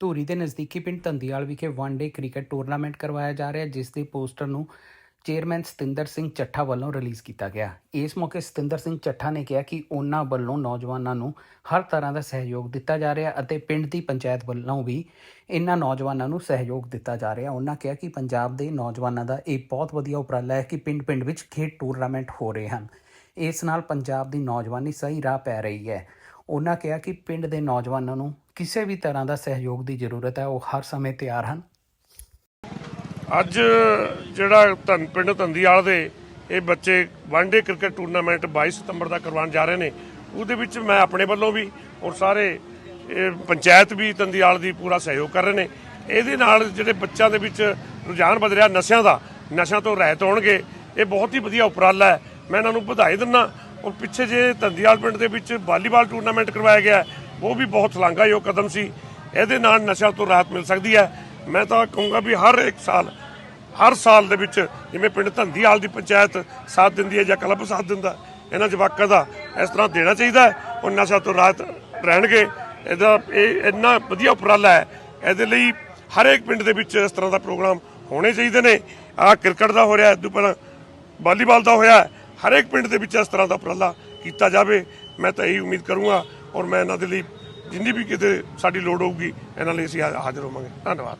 ਧੂਰੀ ਦੇ ਨਜ਼ਦੀਕੀ ਪਿੰਡ ਧੰਦੀਵਾਲ ਵਿਖੇ ਵਨ ਡੇ ਕ੍ਰਿਕਟ ਟੂਰਨਾਮੈਂਟ ਕਰਵਾਇਆ ਜਾ ਰਿਹਾ, ਜਿਸ ਦੇ ਪੋਸਟਰ ਨੂੰ ਚੇਅਰਮੈਨ ਸਤਿੰਦਰ ਸਿੰਘ ਚੱਠਾ ਵੱਲੋਂ ਰਿਲੀਜ਼ ਕੀਤਾ ਗਿਆ। ਇਸ ਮੌਕੇ ਸਤਿੰਦਰ ਸਿੰਘ ਚੱਠਾ ਨੇ ਕਿਹਾ ਕਿ ਉਹਨਾਂ ਵੱਲੋਂ ਨੌਜਵਾਨਾਂ ਨੂੰ ਹਰ ਤਰ੍ਹਾਂ ਦਾ ਸਹਿਯੋਗ ਦਿੱਤਾ ਜਾ ਰਿਹਾ ਅਤੇ ਪਿੰਡ ਦੀ ਪੰਚਾਇਤ ਵੱਲੋਂ ਵੀ ਇਹਨਾਂ ਨੌਜਵਾਨਾਂ ਨੂੰ ਸਹਿਯੋਗ ਦਿੱਤਾ ਜਾ ਰਿਹਾ। ਉਹਨਾਂ ਕਿਹਾ ਕਿ ਪੰਜਾਬ ਦੇ ਨੌਜਵਾਨਾਂ ਦਾ ਇਹ ਬਹੁਤ ਵਧੀਆ ਉਪਰਾਲਾ ਹੈ ਕਿ ਪਿੰਡ-ਪਿੰਡ ਵਿੱਚ ਖੇਡ ਟੂਰਨਾਮੈਂਟ ਹੋ ਰਹੇ ਹਨ। ਇਸ ਨਾਲ ਪੰਜਾਬ ਦੀ ਨੌਜਵਾਨੀ ਸਹੀ ਰਾਹ ਪੈ ਰਹੀ ਹੈ। ਉਹਨਾਂ ਕਿਹਾ ਕਿ ਪਿੰਡ ਦੇ ਨੌਜਵਾਨਾਂ ਨੂੰ ਕਿਸੇ ਵੀ ਤਰ੍ਹਾਂ ਦਾ ਸਹਿਯੋਗ ਦੀ ਜ਼ਰੂਰਤ ਹੈ, ਉਹ ਹਰ ਸਮੇਂ ਤਿਆਰ ਹਨ। ਅੱਜ ਜਿਹੜਾ ਧਨ ਪਿੰਡ ਧੰਦੀਆਲ ਦੇ ਇਹ ਬੱਚੇ ਵਨਡੇ ਕ੍ਰਿਕਟ ਟੂਰਨਾਮੈਂਟ 22 ਸਤੰਬਰ ਦਾ ਕਰਵਾਉਣ ਜਾ ਰਹੇ ਨੇ, ਉਹਦੇ ਵਿੱਚ ਮੈਂ ਆਪਣੇ ਵੱਲੋਂ ਵੀ ਔਰ ਸਾਰੇ ਪੰਚਾਇਤ ਵੀ ਤੰਦੀਆਲ ਦੀ ਪੂਰਾ ਸਹਿਯੋਗ ਕਰ ਰਹੇ ਨੇ। ਇਹਦੇ ਨਾਲ ਜਿਹੜੇ ਬੱਚਿਆਂ ਦੇ ਵਿੱਚ ਰੁਝਾਨ ਵਧ ਰਿਹਾ ਨਸ਼ਿਆਂ ਦਾ, ਨਸ਼ਿਆਂ ਤੋਂ ਰਹਿਤ ਹੋਣਗੇ, ਇਹ ਬਹੁਤ ਹੀ ਵਧੀਆ ਉਪਰਾਲਾ ਹੈ। ਮੈਂ ਇਹਨਾਂ ਨੂੰ ਵਧਾਈ ਦਿੰਦਾ ਔਰ ਪਿੱਛੇ ਜੇ ਧੰਦੀਵਾਲ ਪਿੰਡ ਦੇ ਵਿੱਚ ਵਾਲੀਬਾਲ ਟੂਰਨਾਮੈਂਟ ਕਰਵਾਇਆ ਗਿਆ, ਉਹ ਵੀ ਬਹੁਤ ਸ਼ਲਾਘਾਯੋਗ ਕਦਮ ਸੀ। ਇਹਦੇ ਨਾਲ ਨਸ਼ਿਆਂ ਤੋਂ ਰਾਹਤ ਮਿਲ ਸਕਦੀ ਹੈ। ਮੈਂ ਤਾਂ ਕਹੂੰਗਾ ਵੀ ਹਰ ਇੱਕ ਸਾਲ, ਹਰ ਸਾਲ ਦੇ ਵਿੱਚ ਜਿਵੇਂ ਪਿੰਡ ਧੰਦੀਵਾਲ ਦੀ ਪੰਚਾਇਤ ਸਾਥ ਦਿੰਦੀ ਹੈ ਜਾਂ ਕਲੱਬ ਸਾਥ ਦਿੰਦਾ, ਇਹਨਾਂ ਜਵਾਕਾਂ ਦਾ ਇਸ ਤਰ੍ਹਾਂ ਦੇਣਾ ਚਾਹੀਦਾ ਹੈ ਔਰ ਨਸ਼ਾ ਤੋਂ ਰਾਹਤ ਰਹਿਣਗੇ। ਇਹਦਾ ਇਹ ਇੰਨਾ ਵਧੀਆ ਉਪਰਾਲਾ ਹੈ। ਇਹਦੇ ਲਈ ਹਰ ਇੱਕ ਪਿੰਡ ਦੇ ਵਿੱਚ ਇਸ ਤਰ੍ਹਾਂ ਦਾ ਪ੍ਰੋਗਰਾਮ ਹੋਣੇ ਚਾਹੀਦੇ ਨੇ। ਆਹ ਕ੍ਰਿਕਟ ਦਾ ਹੋ ਰਿਹਾ ਇਦੋਂ ਪਹਿਲਾਂ ਵਾਲੀਬਾਲ ਦਾ ਹੋਇਆ। ਹਰੇਕ ਪਿੰਡ ਦੇ ਵਿੱਚ ਇਸ ਤਰ੍ਹਾਂ ਦਾ ਉਪਰਾਲਾ ਕੀਤਾ ਜਾਵੇ, ਮੈਂ ਤਾਂ ਇਹੀ ਉਮੀਦ ਕਰੂੰਗਾ ਔਰ ਮੈਂ ਇਹਨਾਂ ਦੇ ਲਈ ਜਿੰਨੀ ਵੀ ਕਿਤੇ ਸਾਡੀ ਲੋੜ ਹੋਊਗੀ, ਇਹਨਾਂ ਲਈ ਅਸੀਂ ਹਾਜ਼ਰ ਹੋਵਾਂਗੇ। ਧੰਨਵਾਦ।